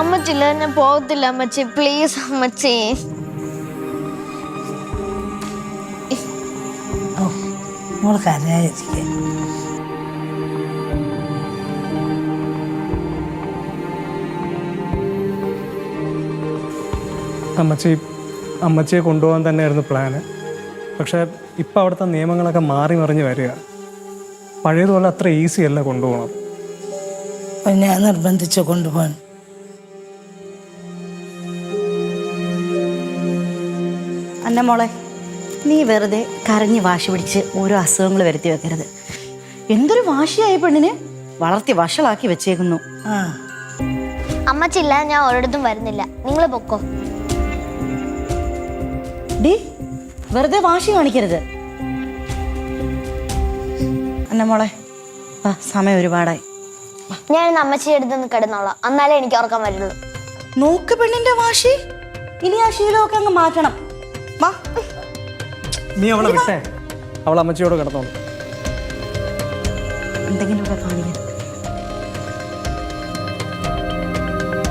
അമ്മച്ചില്ല ഞാൻ പോകത്തില്ല അമ്മച്ചി. പ്ലീസ് അമ്മച്ചി. കരയായിരിക്കെ അമ്മച്ചി അമ്മച്ചിയെ കൊണ്ടുപോകാൻ തന്നെയായിരുന്നു പ്ലാന് പക്ഷെ ഇപ്പം അവിടുത്തെ നിയമങ്ങളൊക്കെ മാറി മറിഞ്ഞ് വരിക. പഴയതുപോലെ അത്ര ഈസി അല്ല കൊണ്ടുപോകണം. ഞാൻ നിർബന്ധിച്ചു കൊണ്ടുപോകാൻ അന്ന മോളെ നീ വെറുതെ കരഞ്ഞ് വാശി പിടിച്ച് ഓരോ അസുഖങ്ങൾ വരുത്തി വെക്കരുത്. എന്തൊരു വാശിയായ പെണ്ണിനെ? വളർത്തി വഷളാക്കി വെച്ചേക്കുന്നു. അമ്മ അമ്മച്ചില്ല ഞാൻ ഒരിടത്തും വരുന്നില്ല. നിങ്ങൾ പൊക്കോ. ഡി വെറുതെ വാശി കാണിക്കരുത്. അന്ന മോളെ വാ സമയം ഒരുപാടായി. ഞാൻ അമ്മച്ചിയുടെ അടുത്ത് നിന്ന് കിടന്നോളാം. എന്നാലേ എനിക്ക് ഓർക്കാൻ വരുള്ളൂ. നോക്ക് പെണ്ണിന്റെ വാശി. ഇനി ആ ശീലമൊക്കെ അങ്ങ് മാറ്റണം. വാ. നീ അവളെ വിട്ടേ. അവൾ അമ്മച്ചിയോട് കിടന്നോളൂ. എന്തെങ്കിലുമൊക്കെ കാണിക്കണം